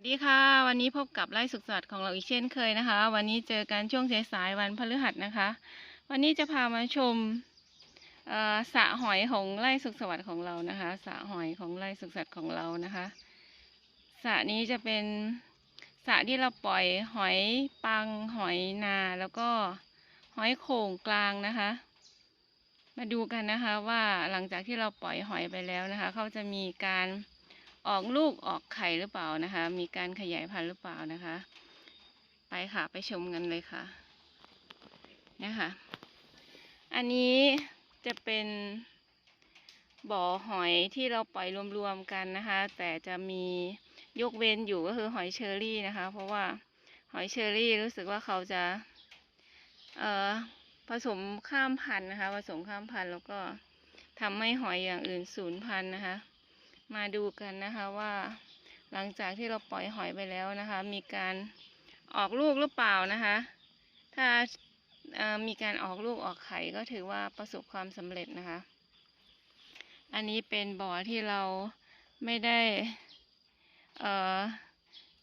สวัสดีค่ะ วันนี้พบกับไร่สุขสวัสดิ์ของเราอีกเช่นเคยนะคะ วันนี้เจอกันช่วงสายๆวันพฤหัสนะคะ วันนี้จะพามาชมอ่อสระหอยของไร่สุขสวัสดิ์ของเรานะคะสระหอยของไร่สุขสวัสดิ์ของเรานะคะสระนี้จะเป็นสระที่เราปล่อยหอยปังหอยนาแล้วก็หอยโข่งกลางนะคะ มาดูกันนะคะว่าหลังจากที่เราปล่อยหอยไปแล้วนะคะเขาจะมีการ ออกลูกออกไข่หรือเปล่านะคะ มีการขยายพันธุ์หรือเปล่านะคะ ไปค่ะไปชมกันเลยค่ะนะคะ อันนี้จะเป็นบ่อหอยที่เราปล่อยรวมๆกันนะคะ แต่จะมียกเว้นอยู่ก็คือหอยเชอรี่นะคะ เพราะว่าหอยเชอรี่รู้สึกว่าเขาจะเอ่อผสมข้ามพันธุ์นะคะ ผสมข้ามพันธุ์แล้วก็ทำให้หอยอย่างอื่นสูญพันธุ์นะคะ มาดูกันนะคะว่า หลังจากที่เราปล่อยหอยไปแล้วนะคะ มีการออกลูกหรือเปล่านะคะ ถ้ามีการออกลูกออกไข่ก็ถือว่าประสบความสำเร็จนะคะ อันนี้เป็นบ่อที่เราไม่ได้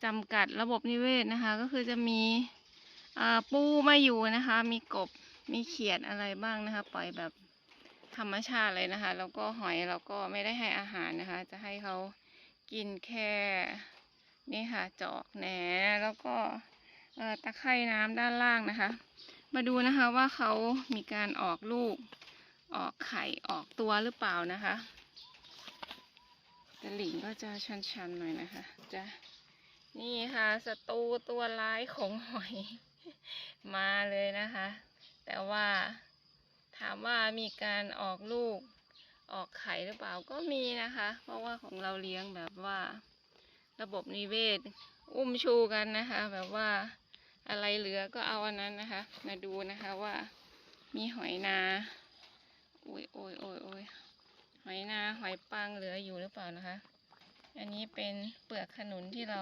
จำกัดระบบนิเวศนะคะ ก็คือจะมีปูมาอยู่นะคะ มีกบมีเขียดอะไรบ้างนะคะ ปล่อยแบบ ธรรมชาติเลยนะคะ แล้วก็หอยเราก็ไม่ได้ให้อาหารนะคะ จะให้เขากินแค่นี่ค่ะจอกแหนแล้วก็ตะไคร่น้ำด้านล่างนะคะ มาดูนะคะว่าเขามีการออกลูก ออกไข่ออกตัวหรือเปล่านะคะตะหลิงก็จะชันๆหน่อยนะคะจะนี่ค่ะศัตรูตัวร้ายของหอย มาเลยนะคะ แต่ว่า ถามว่ามีการออกลูกออกไข่หรือเปล่าก็มีนะคะ เพราะว่าของเราเลี้ยงแบบว่า ระบบนิเวศ อุ้มชูกันนะคะ แบบว่าอะไรเหลือก็เอาอันนั้นนะคะ มาดูนะคะว่า มีหอยนาโอ้ยโอ้ยโอ้ยโอ้ยหอยนาหอยปังเหลืออยู่หรือเปล่านะคะ อันนี้เป็นเปลือกขนุนที่เรา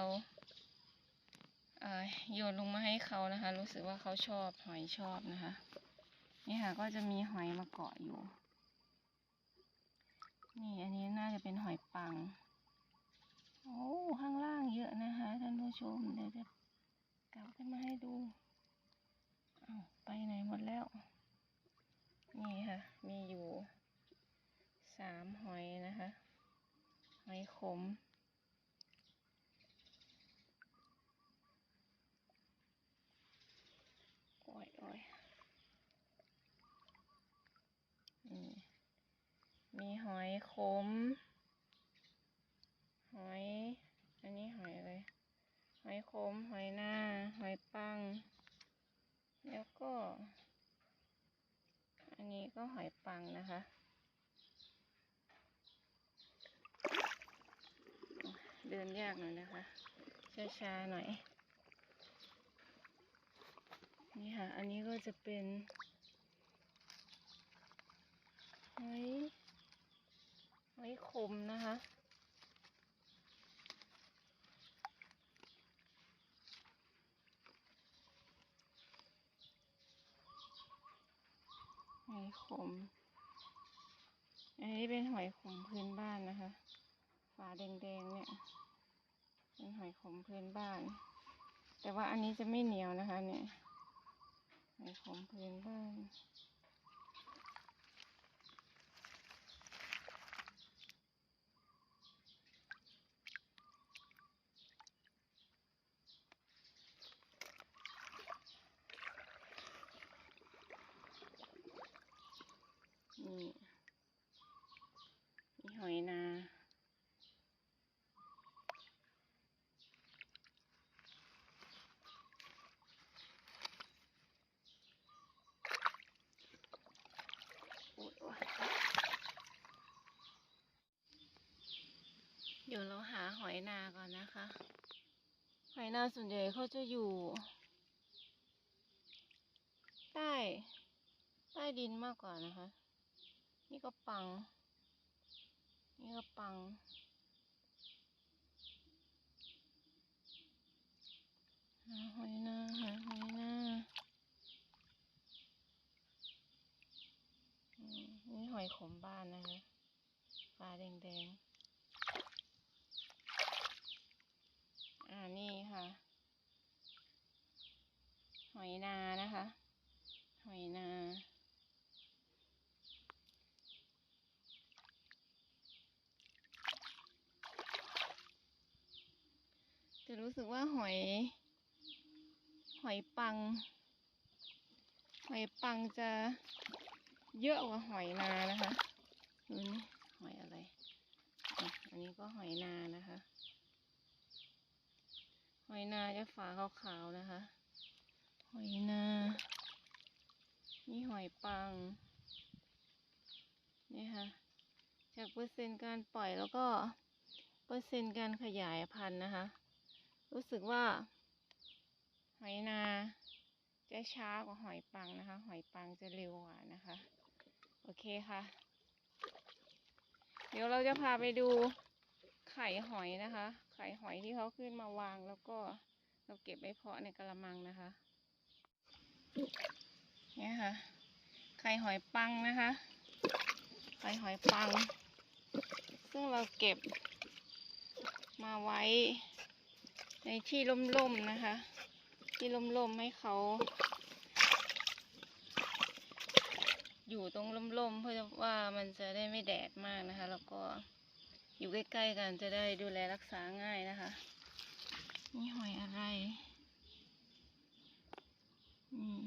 เอ่อโยนลงมาให้เขานะคะ รู้สึกว่าเขาชอบหอยชอบนะคะ นี่ค่ะ ก็จะมีหอยมาเกาะอยู่ นี่อันนี้น่าจะเป็นหอยปัง โอ้ข้างล่างเยอะนะคะ ท่านผู้ชมเดี๋ยวจะกลับขึ้นมาให้ดูอ้าวไปไหนหมดแล้ว นี่ค่ะ มีอยู่สามหอยนะคะ หอยขม โอ้ยโอ้ย นี่ มีหอยขม หอย อันนี้หอยอะไร หอยขม หอยหน้า หอยปัง แล้วก็ อันนี้ก็หอยปังนะคะ เดินยากหน่อยนะคะ ช้าๆหน่อย นี่ค่ะ อันนี้ก็จะเป็นห อยหอยขมนะคะ หอยขม อันนี้เป็นหอยขมพื้นบ้านนะคะ ฝาแดงๆเนี่ย เป็นหอยขมพื้นบ้าน แต่ว่าอันนี้จะไม่เหนียวนะคะ เนี่ย หอยขมพื้นบ้านมีหอยนา โอ๊ยโอ๊ย เดี๋ยวเราหาหอยนาก่อนนะคะ หอยนาส่วนใหญ่เขาจะอยู่ ใต้ใต้ดินมากกว่านะคะ นี่ก็ปัง นี่ก็ปัง หาหอยนาหาหอยนาอืมนี่หอยขมบ้านนะคะปลาแดงๆ อ่าค่ะ หอยนานะคะ หอยนา จะรู้สึกว่าหอย หอยปัง หอยปังจะเยอะกว่าหอยนานะคะดูนี่หอยอะไร อันนี้ก็หอยนานะคะ หอยนาจะฝาขาวๆนะคะ หอยนา นี่หอยปัง นี่ค่ะ จากเปอร์เซ็นต์การปล่อยแล้วก็ เปอร์เซ็นต์การขยายพันธุ์นะคะ รู้สึกว่า หอยนาจะช้ากว่าหอยปังนะคะ หอยปังจะเร็วกว่านะคะ โอเคค่ะ เดี๋ยวเราจะพาไปดูไข่หอยนะคะ ไข่หอยที่เขาขึ้นมาวางแล้วก็เราเก็บไว้เพาะในกระมังนะคะเนี่ยค่ะ ไข่หอยปังนะคะ ไข่หอยปัง ซึ่งเราเก็บมาไว้ในที่ร่มๆนะคะ ที่ร่มๆให้เขา อยู่ตรงร่มๆเพื่อว่ามันจะได้ไม่แดดมากนะคะ แล้วก็ อยู่ใกล้ๆกันจะได้ดูแลรักษาง่ายนะคะ นี่หอยอะไรนี่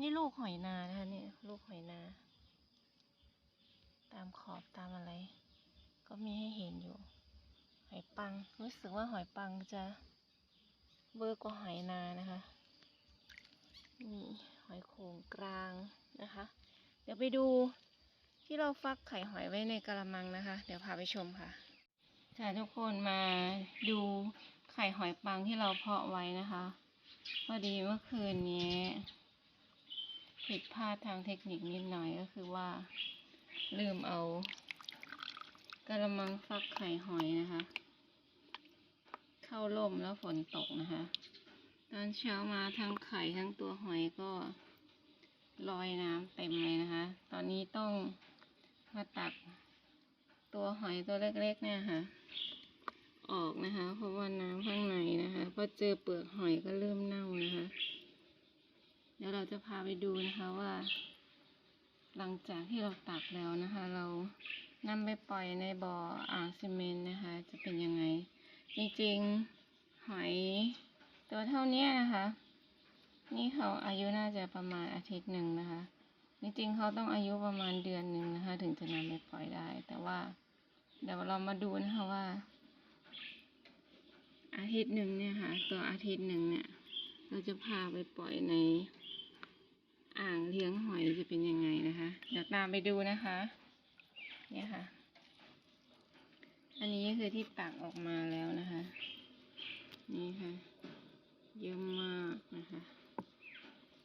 นี่ลูกหอยนานะคะเนี่ยลูกหอยนา ตามขอบตามอะไร ก็มีให้เห็นอยู่ หอยปัง รู้สึกว่าหอยปังจะเบอร์กว่าหอยนานะคะนี่หอยโขงกลางนะคะ เดี๋ยวไปดู ที่เราฟักไข่หอยไว้ในกระมังนะคะ เดี๋ยวพาไปชมค่ะค่ะทุกคนมาดูไข่หอยปังที่เราเพาะไว้นะคะพอดีเมื่อคืนนี้ผิดพลาดทางเทคนิคนิดหน่อยก็คือว่า ลืมเอากระมังฟักไข่หอยนะคะ เข้าร่มแล้วฝนตกนะคะ ตอนเช้ามาทั้งไข่ทั้งตัวหอยก็ลอยน้ำเต็มเลยนะคะ ตอนนี้ต้อง มาตักตัวหอยตัวเล็กๆเนี่ยค่ะ ออกนะคะ เพราะว่าน้ำข้างในนะคะพอเจอเปลือกหอยก็เริ่มเน่านะคะ เดี๋ยวเราจะพาไปดูนะคะว่า หลังจากที่เราตักแล้วนะคะ เรานำไปปล่อยในบ่ออ่างซีเมนต์นะคะ จะเป็นยังไง จริงๆหอยตัวเท่านี้นะคะ นี่เขาอายุน่าจะประมาณอาทิตย์หนึ่งนะคะ จริงๆเขาต้องอายุประมาณเดือนหนึ่งนะคะ ถึงจะนำไปปล่อยได้ แต่ว่า เดี๋ยวเรามาดูนะคะว่า อาทิตย์หนึ่งเนี่ยค่ะ ตัวอาทิตย์หนึ่งเนี่ย เราจะพาไปปล่อยในอ่างเลี้ยงหอยจะเป็นยังไงนะคะ เดี๋ยวตามไปดูนะคะ เนี่ยค่ะ อันนี้คือที่ตักออกมาแล้วนะคะ นี่ค่ะ เยอะมากนะคะ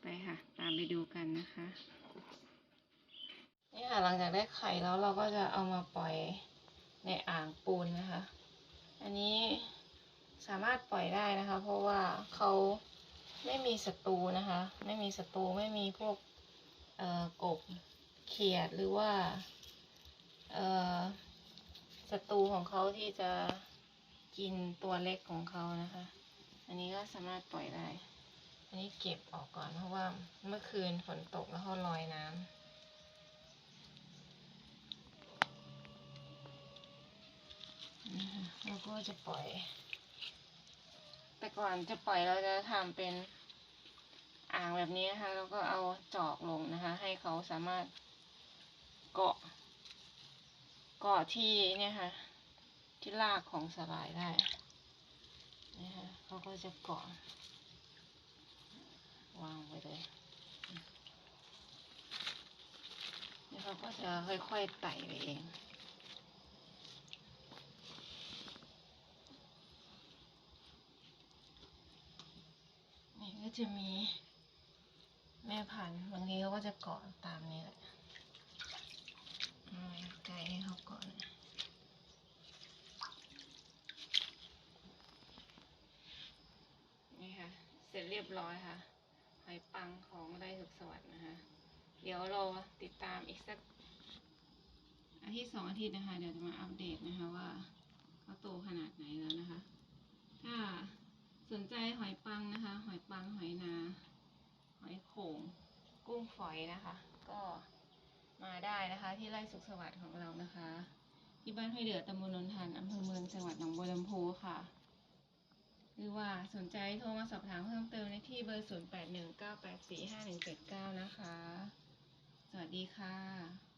ไปค่ะ ตามไปดูกันนะคะ นี่ค่ะหลังจากได้ไข่แล้วเราก็จะเอามาปล่อยในอ่างปูนนะคะ อันนี้สามารถปล่อยได้นะคะ เพราะว่าเขาไม่มีศัตรูนะคะ ไม่มีศัตรูไม่มีพวกเอ่อกบเขียดหรือว่าเอ่อศัตรูของเขาที่จะกินตัวเล็กของเขานะคะ อันนี้ก็สามารถปล่อยได้ อันนี้เก็บออกก่อนเพราะว่าเมื่อคืนฝนตกแล้วเขาลอยน้ำ นะคะแล้วก็จะปล่อย แต่ก่อนจะปล่อยเราจะทำเป็นอ่างแบบนี้นะคะ แล้วก็เอาจอกลงนะคะ ให้เขาสามารถเกาะ เกาะที่เนี่ยค่ะ ที่รากของสลายได้นี่ค่ะเขาก็จะเกาะ วางไว้เลยนี่เขาก็จะค่อยๆไต่ไปเอง นี่ก็ จะมีแม่พันธุ์บางทีเขาก็จะเกาะตามนี้แหละไกลให้เขาเกาะนะนี่ค่ะ เสร็จเรียบร้อยค่ะหอยปังของไร่สุขสวัสดิ์นะคะ เดี๋ยวเราติดตามอีกสักอาทิตย์สองอาทิตย์นะคะ เดี๋ยวจะมาอัปเดตนะคะว่าเขาโตขนาดไหนแล้วนะคะ ถ้า สนใจหอยปังนะคะ หอยปังหอยนา หอยโขงกุ้งฝอยนะคะ ก็มาได้นะคะที่ไร่สุขสวัสดิ์ของเรานะคะ ที่บ้านห้วยเดือตำบลนนทันอำเภอเมืองจังหวัดหนองบัวลำพูค่ะ หรือว่าสนใจโทรมาสอบถามเพิ่มเติมในที่เบอร์ 0819845179 นะคะ สวัสดีค่ะ